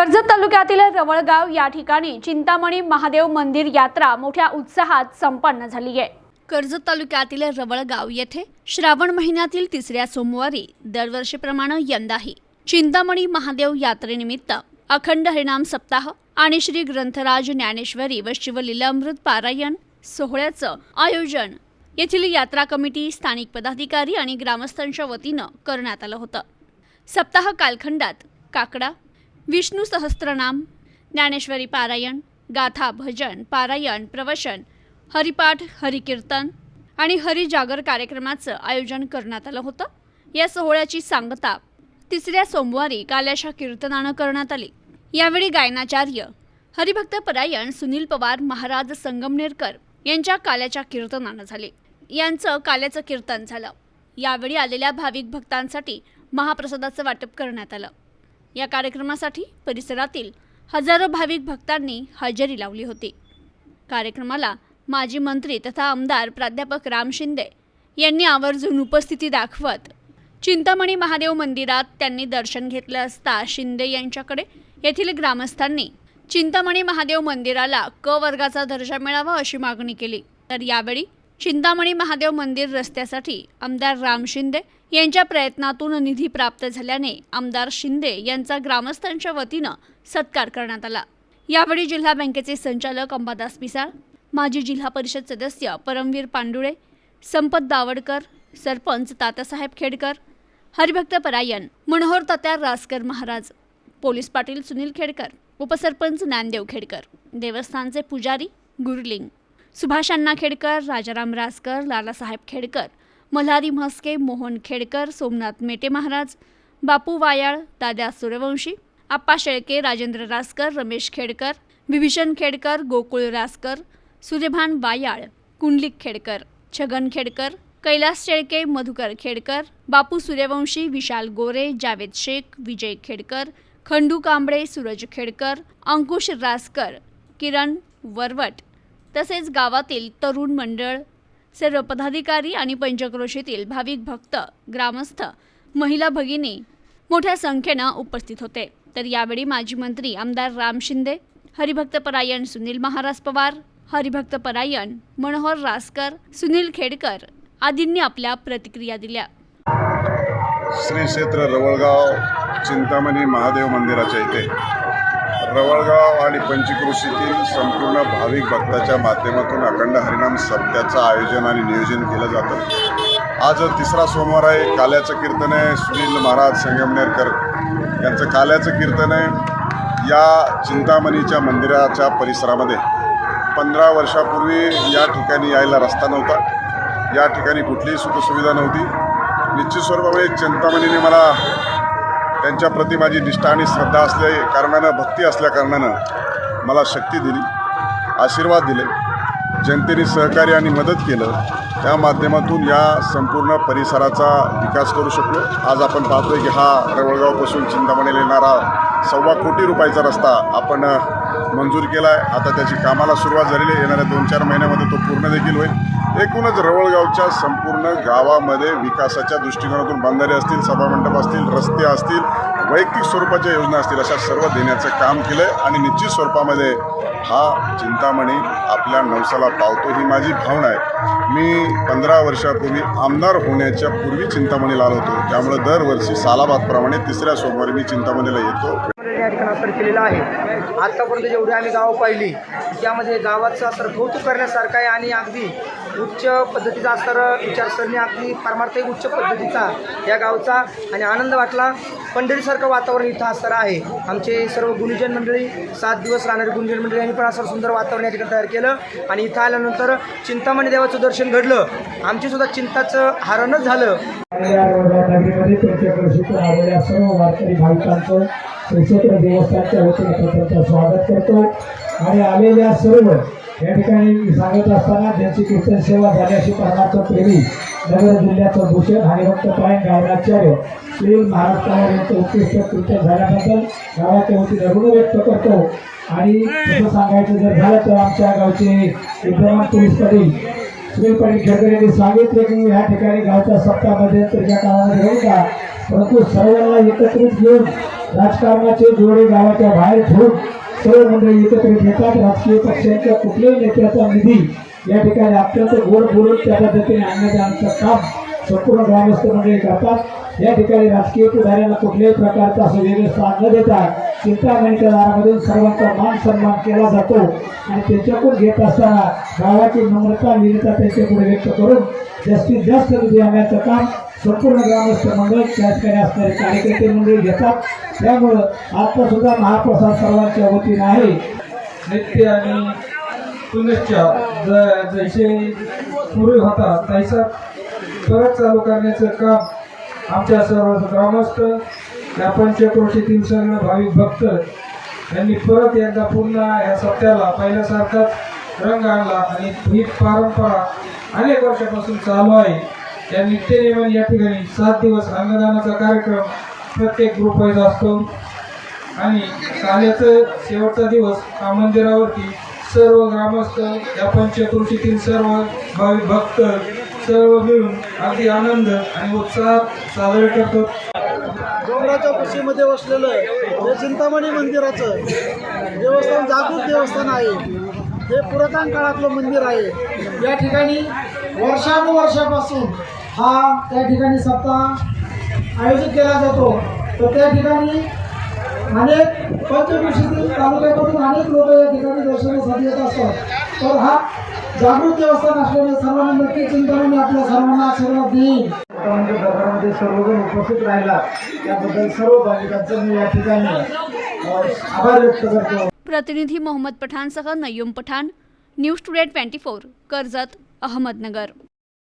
कर्जत तालुक्यातील रवळगाव या ठिकाणी चिंतामणी महादेव मंदिर यात्रा मोठ्या उत्साहात संपन्न झाली आहे. कर्जत तालुक्यातील रवळगाव येथे श्रावण महिन्यातील तिसऱ्या सोमवारी दरवर्षीप्रमाणे यंदाही चिंतामणी महादेव यात्रेनिमित्त अखंड हरिनाम सप्ताह आणि श्री ग्रंथराज ज्ञानेश्वरी व शिवलीलामृत पारायण सोहळ्याचं आयोजन येथील यात्रा कमिटी स्थानिक पदाधिकारी आणि ग्रामस्थांच्या वतीनं करण्यात आलं होतं. सप्ताह कालखंडात काकडा विष्णू सहस्त्रनाम ज्ञानेश्वरी पारायण गाथा भजन पारायण प्रवचन हरिपाठ हरिकीर्तन आणि हरिजागर कार्यक्रमाचं आयोजन करण्यात आलं होतं. या सोहळ्याची सांगता तिसऱ्या सोमवारी काल्याच्या कीर्तनानं करण्यात आली. यावेळी गायनाचार्य हरिभक्त परायण सुनील पवार महाराज संगमनेरकर यांच्या काल्याच्या कीर्तनानं झाले. यांचं काल्याचं कीर्तन झालं. यावेळी आलेल्या भाविक भक्तांसाठी महाप्रसादाचं वाटप करण्यात आलं. या कार्यक्रमासाठी परिसरातील हजारो भाविक भक्तांनी हजेरी लावली होती. कार्यक्रमाला माजी मंत्री तथा आमदार प्राध्यापक राम शिंदे यांनी आवर्जून उपस्थिती दाखवत चिंतामणी महादेव मंदिरात त्यांनी दर्शन घेतलं असता शिंदे यांच्याकडे येथील ग्रामस्थांनी चिंतामणी महादेव मंदिराला क वर्गाचा दर्जा मिळावा अशी मागणी केली. तर यावेळी चिंतामणी महादेव मंदिर रस्त्यासाठी आमदार राम शिंदे यांच्या प्रयत्नातून निधी प्राप्त झाल्याने आमदार शिंदे यांचा ग्रामस्थांच्या वतीनं सत्कार करण्यात आला. यावेळी जिल्हा बँकेचे संचालक अंबादास पिसाळ माजी जिल्हा परिषद सदस्य परमवीर पांडुळे संपत दावडकर सरपंच तातासाहेब खेडकर हरिभक्त परायण मनोहर तात्या रासकर महाराज पोलीस पाटील सुनील खेडकर उपसरपंच ज्ञानदेव खेडकर देवस्थानचे पुजारी गुरलिंग. सुभाष अण्णा खेडकर राजाराम रासकर लालासाहेब खेडकर मल्हारी म्हस्के मोहन खेडकर सोमनाथ मेटे महाराज बापू वायाळ दादा सूर्यवंशी आप्पा शेळके राजेंद्र रासकर रमेश खेडकर विभीषण खेडकर गोकुळ रासकर सूर्यभान वायाळ कुंडलिक खेडकर छगन खेडकर कैलास शेळके मधुकर खेडकर बापू सूर्यवंशी विशाल गोरे जावेद शेख विजय खेडकर खंडू कांबळे सूरज खेडकर अंकुश रासकर किरण वरवट तसेच गावातील तरुण मंडळ सर्व पदाधिकारी आणि पंचक्रोशीतील भाविक भक्त ग्रामस्थ महिला भगिनी मोठ्या संख्येनं उपस्थित होते. तर यावेळी माजी मंत्री आमदार राम शिंदे हरिभक्त परायण सुनील महाराज पवार हरिभक्त परायण मनोहर रासकर सुनील खेडकर आदींनी आपल्या प्रतिक्रिया दिल्या. श्री क्षेत्र रवळगाव चिंतामणी महादेव मंदिराच्या इथे रवळगाव आणि पंचक्रोशीतील संपूर्ण भाविक भक्ताच्या माध्यमातून अखंड हरिनाम सप्त्याचं आयोजन आणि नियोजन केलं जातं. आज तिसरा सोमवार आहे. काल्याचं कीर्तन आहे. सुनील महाराज संगमनेरकर यांचं काल्याचं कीर्तन आहे. या चिंतामणीच्या मंदिराच्या परिसरामध्ये पंधरा वर्षापूर्वी या ठिकाणी यायला रस्ता नव्हता. या ठिकाणी कुठलीही सुखसुविधा नव्हती. निश्चित स्वरूपामध्ये चिंतामणीने मला त्यांच्याप्रती माझी निष्ठा आणि श्रद्धा असल्या कारणानं भक्ती असल्याकारणानं मला शक्ती दिली आशीर्वाद दिले. जनतेने सहकार्य आणि मदत केलं. त्या माध्यमातून या संपूर्ण परिसराचा विकास करू शकलो. आज आपण पाहतोय की हा रवळगावपासून चिंतामणीला येणारा सव्वा कोटी रुपयाचा रस्ता आपण मंजूर केला आहे आता त्याची कामाला सुरुवात झालेली आहे. येणाऱ्या दोन चार महिन्यामध्ये तो पूर्ण देखील होईल. एकूणच रवळगावच्या संपूर्ण गावामध्ये विकासाच्या दृष्टिकोनातून बांधारे असतील सभामंडप असतील रस्ते असतील वैयक्तिक स्वरूपाच्या योजना असतील अशा सर्व देण्याचं काम केलं आहे आणि निश्चित स्वरूपामध्ये हा चिंतामणी आपल्या नवसाला पावतो ही माझी भावना आहे. मी पंधरा वर्षापूर्वी आमदार होण्याच्या पूर्वी चिंतामणीला आलो होतो. त्यामुळे दरवर्षी सालाबादप्रमाणे तिसऱ्या सोमवारी मी चिंतामणीला येतो. या ठिकाणी तर केलेलं आहे. आत्तापर्यंत जेवढी आम्ही गावं पाहिली त्यामध्ये गावाचं तर कौतुक करण्यासारखं आहे आणि अगदी उच्च पद्धतीचा असणारं विचारसरणी आपली परमार्थही उच्च पद्धतीचा या गावचा आणि आनंद वाटला. पंढरीसारखं वातावरण इथं असणार आहे. आमचे सर्व गुणीजन मंडळी सात दिवस राहणारी गुणीजन मंडळी यांनी पण असं सुंदर वातावरण या ठिकाणी तयार केलं. आणि इथं आल्यानंतर चिंतामणी देवाचं दर्शन घडलं. आमची सुद्धा चिंताचं हरणच झालं. सर्व देवस्थानच्या वतीने स्वागत करतो. आणि आलेल्या सर्व या ठिकाणी मी सांगत असताना ज्यांची कीर्तन सेवा झाल्याशी परमार्थ प्रेमी नगर जिल्ह्याचं भूषण हरिभक्त पायन गायनाचार्य श्री महाराज पवार यांचं उत्कृष्ट कीर्तन झाल्याबद्दल गावाच्या वतीने ऋण व्यक्त करतो. आणि तसं सांगायचं जर झालं तर आमच्या गावचे विद्यमान पोलीस पाटील सुनील पाटील खेळकर यांनी सांगितले की या ठिकाणी गावच्या सप्ताह त्या काळामध्ये होईल का परंतु सर्वांना एकत्रित घेऊन राजकारणाचे जोडे गावाच्या बाहेर ठेवून सर्व मंडळी एकत्रित येतात राजकीय पक्षांच्या कुठल्याही नेत्याचा निधी या ठिकाणी अत्यंत गोड बोलून त्या पद्धतीने आणण्याचं आमचं काम संपूर्ण ग्रामस्थ मंडळी करतात. या ठिकाणी राजकीय पुढाऱ्यांना कुठल्याही प्रकारचा असं वेगळं स्थान न देता चिंतामणीच्या दारामधून सर्वांचा मान सन्मान केला जातो. आणि त्यांच्याकडून घेत असताना गावाची नम्रता विनता त्यांच्यापुढे व्यक्त करून जास्तीत जास्त निधी आणण्याचं काम संपूर्ण ग्रामस्थ मंडळ त्या असणारे कार्यकर्ते मंडळी घेतात. त्यामुळं आता सुद्धा महाप्रसाद सर्वांच्या वतीनं आहे. नित्य आणि पुनश्च ज जैसे पूर्वी होता तैसा परत चालू करण्याचं काम आमच्या सर्व ग्रामस्थ या पंचक्रोशीतील सर्व भाविक भक्त यांनी परत एकदा पुन्हा या सप्त्याला पहिल्यासारखाच रंग आणला आणि ही परंपरा अनेक वर्षापासून चालू आहे. या नित्यनेमाने या ठिकाणी सात दिवस अन्नदानाचा कार्यक्रम प्रत्येक ग्रुप वाईज असतो. आणि काल्याचं शेवटचा दिवस हा मंदिरावरती सर्व ग्रामस्थ या पंचकृषीतील सर्व भाविक भक्त सर्व मिळून अगदी आनंद आणि उत्साहात साजरे करतो डोंगराच्या कुशीमध्ये वसलेलं हे चिंतामणी मंदिराचं देवस्थान जागृत देवस्थान आहे. हे पुरातन काळातलं मंदिर आहे. या ठिकाणी वर्षानुवर्षापासून हा त्या ठिकाणी सप्ताह आयोजित केला जातो. तर त्या ठिकाणी अनेक पंचकृषीतील तालुक्यामधून अनेक लोक या ठिकाणी दर्शनासाठी येत असतात. तर हा जागृत देवस्थान असल्याने सर्वांना नक्की चिंतामणी आपल्या सर्वांना आशीर्वाद देईल म्हणजे सर्वजण उपस्थित राहिला. त्याबद्दल सर्व भाविकांचं मी या ठिकाणी आभार व्यक्त करतो. प्रतिनिधी Mohammed पठाणसह Nayyum Pathan news today twenty four Karjat Ahmednagar.